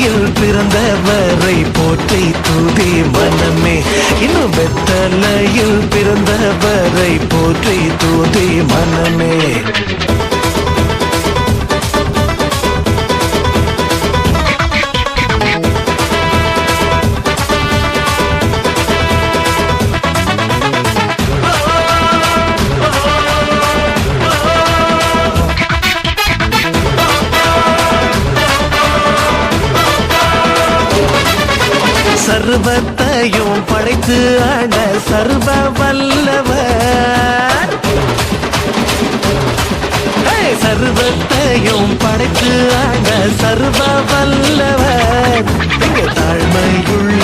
வெத்தலையில் பிறந்தவரை போற்றி துதி மனமே இன்னும் வெத்தலையில் பிறந்தவரை போற்றி துதி மனமே சர்வத்தையும் படைத்து ஆண்ட சர்வ வல்லவர். சர்வத்தையும் படைத்து ஆண்ட சர்வ வல்லவர். இங்கு தாழ்மையுள்ள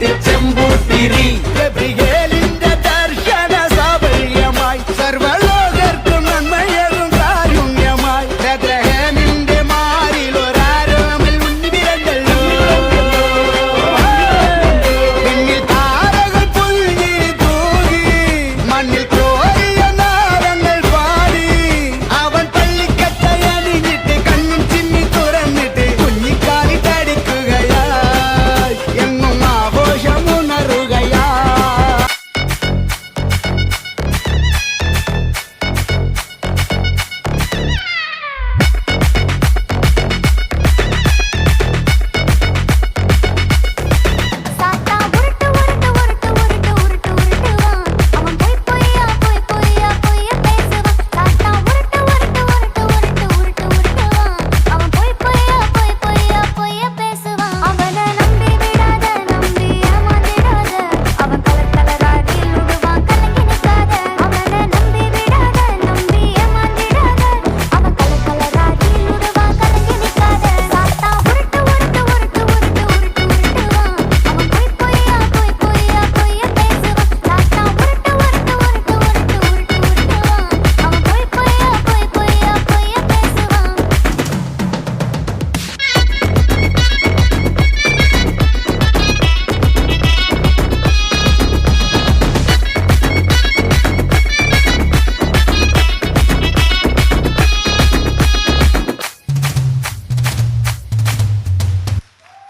It's